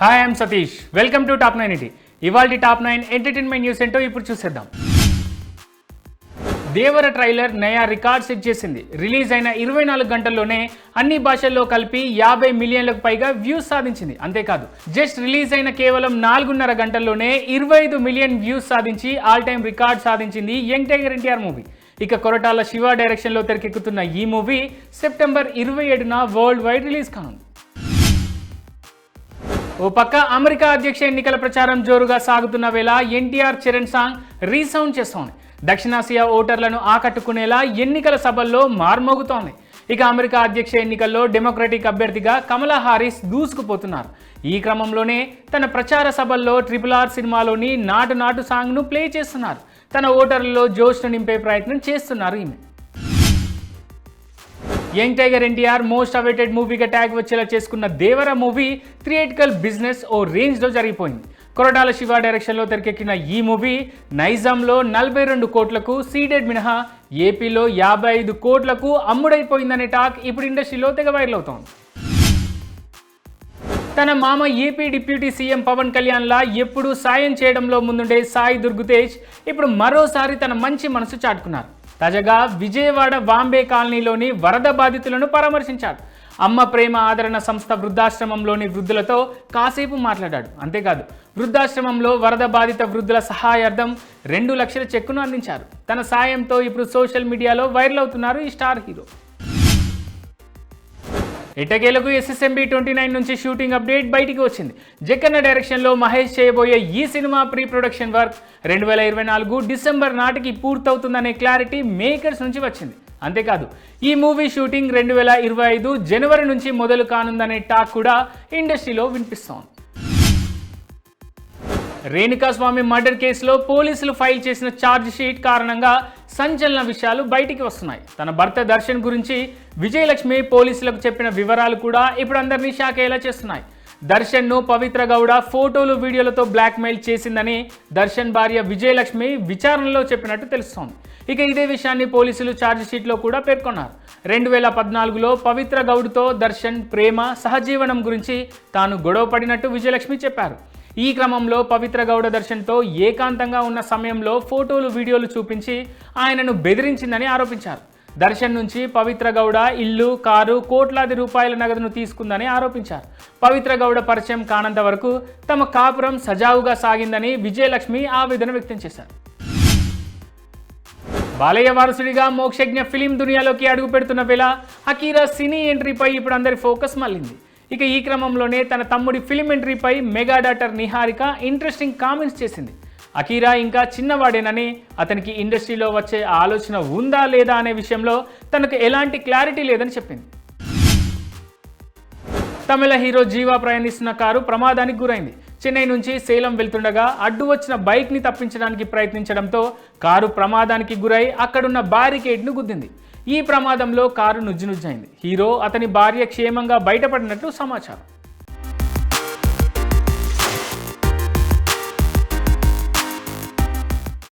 Hi I'm Satish welcome to top nine ET ఇవాళ top nine entertainment news ఏంటో ఇప్పుడు చూసేద్దాం. దేవర ట్రైలర్ నయా రికార్డ్ సెట్ చేసింది. రిలీజ్ అయిన ఇరవై నాలుగు గంటల్లోనే అన్ని భాషల్లో కలిపి యాభై మిలియన్లకు పైగా వ్యూస్ సాధించింది. అంతేకాదు జస్ట్ రిలీజ్ అయిన కేవలం నాలుగున్నర గంటల్లోనే ఇరవై ఐదు మిలియన్ వ్యూస్ సాధించి ఆల్ టైమ్ రికార్డ్ సాధించింది యంగ్ టైగర్ ఎన్టీఆర్ మూవీ ఇక కొరటాల శివ డైరెక్షన్లో తెరకెక్కుతున్న ఈ మూవీ సెప్టెంబర్ ఇరవై ఏడున వరల్డ్ వైడ్ రిలీజ్ కానుంది. ఓ పక్క అమెరికా అధ్యక్ష ఎన్నికల ప్రచారం జోరుగా సాగుతున్న వేళ ఎన్టీఆర్ చరణ్ సాంగ్ రీసౌండ్ చేస్తోంది. దక్షిణాసియా ఓటర్లను ఆకట్టుకునేలా ఎన్నికల సభల్లో మార్మోగుతోంది. ఇక అమెరికా అధ్యక్ష ఎన్నికల్లో డెమోక్రటిక్ అభ్యర్థిగా కమలా హారిస్ దూసుకుపోతున్నారు. ఈ క్రమంలోనే తన ప్రచార సభల్లో ట్రిపుల్ ఆర్ సినిమాలోని నాటు నాటు సాంగ్ను ప్లే చేస్తున్నారు. తన ఓటర్లలో జోష్ను నింపే ప్రయత్నం చేస్తున్నారు ఈమె. Young tiger NTR most awaited మూవీగా tag వచ్చేలా చేసుకున్న దేవర మూవీ థియేటికల్ బిజినెస్ ఓ రేంజ్లో జరిగిపోయింది. కొరటాల శివ డైరెక్షన్లో తెరకెక్కిన ఈ మూవీ నైజాంలో నలభై రెండు కోట్లకు సీడెడ్ మినహా ఏపీలో యాభై ఐదు కోట్లకు అమ్ముడైపోయిందనే టాక్ ఇప్పుడు ఇండస్ట్రీలో తెగ వైరల్ అవుతోంది. తన మామ ఏపీ డిప్యూటీ సీఎం పవన్ కళ్యాణ్లా ఎప్పుడూ సాయం చేయడంలో ముందుండే సాయి దుర్గుతేజ్ ఇప్పుడు మరోసారి తన మంచి మనసు చాటుకున్నారు. తాజాగా విజయవాడ బాంబే కాలనీలోని వరద బాధితులను పరామర్శించారు. అమ్మ ప్రేమ ఆదరణ సంస్థ వృద్ధాశ్రమంలోని వృద్ధులతో కాసేపు మాట్లాడాడు. అంతేకాదు వృద్ధాశ్రమంలో వరద బాధిత వృద్ధుల సహాయార్థం రెండు లక్షల చెక్కును అందించారు. తన సాయంతో ఇప్పుడు సోషల్ మీడియాలో వైరల్ అవుతున్నారు ఈ స్టార్ హీరో. ఎట్టకేలకు ఎస్ఎస్ఎంబి ట్వంటీ నైన్ నుంచి షూటింగ్ అప్డేట్ బయటికి వచ్చింది. జక్కన్న డైరెక్షన్లో మహేష్ చేయబోయే ఈ సినిమా ప్రీ ప్రొడక్షన్ వర్క్ రెండు వేల ఇరవై నాలుగు డిసెంబర్ నాటికి పూర్తవుతుందనే క్లారిటీ మేకర్స్ నుంచి వచ్చింది. అంతేకాదు ఈ మూవీ షూటింగ్ రెండు వేల ఇరవై ఐదు జనవరి నుంచి మొదలు కానుందనే టాక్ కూడా ఇండస్ట్రీలో వినిపిస్తోంది. రేణుకాస్వామి మర్డర్ కేసులో పోలీసులు ఫైల్ చేసిన ఛార్జ్ షీట్ కారణంగా సంచలన విషయాలు బయటికి వస్తున్నాయి. తన భర్త దర్శన్ గురించి విజయలక్ష్మి పోలీసులకు చెప్పిన వివరాలు కూడా ఇప్పుడు అందరినీ షాక్ అయ్యేలా చేస్తున్నాయి. దర్శన్ను పవిత్ర గౌడ ఫోటోలు వీడియోలతో బ్లాక్మెయిల్ చేసిందని దర్శన్ భార్య విజయలక్ష్మి విచారణలో చెప్పినట్టు తెలుస్తోంది. ఇక ఇదే విషయాన్ని పోలీసులు ఛార్జ్షీట్లో కూడా పేర్కొన్నారు. రెండు వేల పద్నాలుగులో పవిత్ర గౌడ్తో దర్శన్ ప్రేమ సహజీవనం గురించి తాను గొడవ పడినట్టు విజయలక్ష్మి చెప్పారు. ఈ క్రమంలో పవిత్ర గౌడ దర్శన్తో ఏకాంతంగా ఉన్న సమయంలో ఫోటోలు వీడియోలు చూపించి ఆయనను బెదిరించిందని ఆరోపించారు. దర్శన్ నుంచి పవిత్ర గౌడ ఇల్లు కారు కోట్లాది రూపాయల నగదును తీసుకుందని ఆరోపించారు. పవిత్ర గౌడ పరిచయం కానంత వరకు తమ కాపురం సజావుగా సాగిందని విజయలక్ష్మి ఆవేదన వ్యక్తం చేశారు. బాలయ్య వారసుడిగా మోక్షజ్ఞ ఫిలిం దునియాలోకి అడుగు పెడుతున్న వేళ అకీరా సినీ ఎంట్రీపై ఇప్పుడు అందరి ఫోకస్ మళ్ళింది. ఇక ఈ క్రమంలోనే తన తమ్ముడి film ఎంట్రీపై mega daughter Niharika interesting comments చేసింది. అకీరా ఇంకా చిన్నవాడేనని అతనికి ఇండస్ట్రీలో వచ్చే ఆలోచన ఉందా లేదా అనే విషయంలో తనకు ఎలాంటి క్లారిటీ లేదని చెప్పింది. తమిళ హీరో జీవా ప్రయాణిస్తున్న కారు ప్రమాదానికి గురైంది. చెన్నై నుంచి సేలం వెళ్తుండగా అడ్డు వచ్చిన బైక్ని తప్పించడానికి ప్రయత్నించడంతో కారు ప్రమాదానికి గురై అక్కడున్న బ్యారికేడ్ను గుద్దింది. ఈ ప్రమాదంలో కారు నుజ్జునుజ్జైంది హీరో అతని భార్య క్షేమంగా బయటపడినట్లు సమాచారం.